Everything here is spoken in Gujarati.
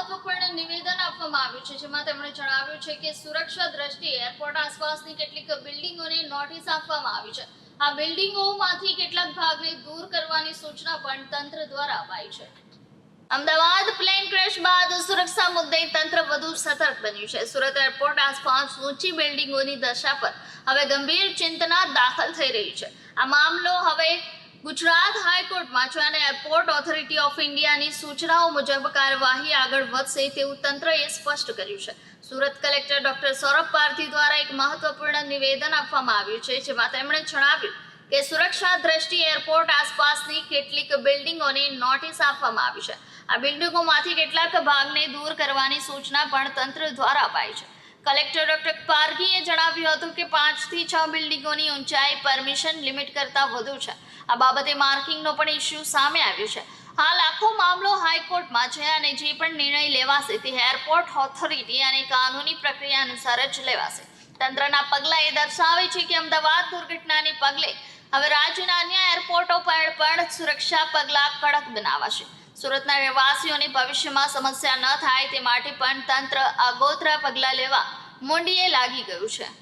મહત્વપૂર્ણ નિવેદન આપવામાં આવ્યું છે, જેમાં તેમણે જણાવ્યું છે કે સુરક્ષા દ્રષ્ટિએ એરપોર્ટ આસપાસની કેટલીક બિલ્ડિંગોને નોટિસ આપવામાં આવી છે. આ બિલ્ડિંગોમાંથી કેટલાક ભાગને દૂર કરવાની સૂચના પણ તંત્ર દ્વારા અપાઈ છે. અમદાવાદ પ્લેન ક્રેશ બાદ સુરક્ષા મુદ્દે તંત્ર વધુ સતર્ક બન્યું છે. સુરત એરપોર્ટ આસપાસ ઊંચી બિલ્ડિંગોની દશા પર હવે ગંભીર ચિંતના દાખલ થઈ રહી છે. આ મામલો હવે ગુજરાત હાઈકોર્ટમાં છે અને એરપોર્ટ ઓથોરિટી ઓફ ઇન્ડિયાની સૂચનાઓ મુજબ કાર્યવાહી આગળ વધશે તેવું તંત્રએ સ્પષ્ટ કર્યું છે. સુરત કલેક્ટર ડોક્ટર સૌરભ પારધી દ્વારા એક મહત્વપૂર્ણ નિવેદન આપવામાં આવ્યું છે, જેમાં તેમણે જણાવ્યું કે સુરક્ષા દ્રષ્ટિએ એરપોર્ટ આસપાસની કેટલીક બિલ્ડિંગોને નોટિસ આપવામાં આવી છે. આ બિલ્ડિંગોમાંથી કેટલાક ભાગને દૂર કરવાની સૂચના પણ તંત્ર દ્વારા અપાઈ છે. કલેક્ટર ડોક્ટર પારઘીએ જણાવ્યું હતું કે પાંચથી છ બિલ્ડિંગોની ઊંચાઈ પરમિશન લિમિટ કરતાં વધુ છે. આ બાબતે માર્કિંગનો પણ ઇસ્યુ સામે આવ્યો છે. હાલ આખો મામલો હાઈકોર્ટમાં છે અને જે પણ નિર્ણય લેવાશે તે એરપોર્ટ ઓથોરિટી અને કાનૂની પ્રક્રિયા અનુસાર જ લેવાશે. તંત્રના પગલાં એ દર્શાવે છે કે અમદાવાદ દુર્ઘટનાને પગલે હવે રાજ્યના અન્ય એરપોર્ટો પર પણ સુરક્ષા પગલાં કડક બનાવાશે. સુરતના રહેવાસીઓને ભવિષ્યમાં સમસ્યા ન થાય તે માટે પણ તંત્ર આગોતરા પગલાં લેવા મોંડીએ લાગી ગયું છે.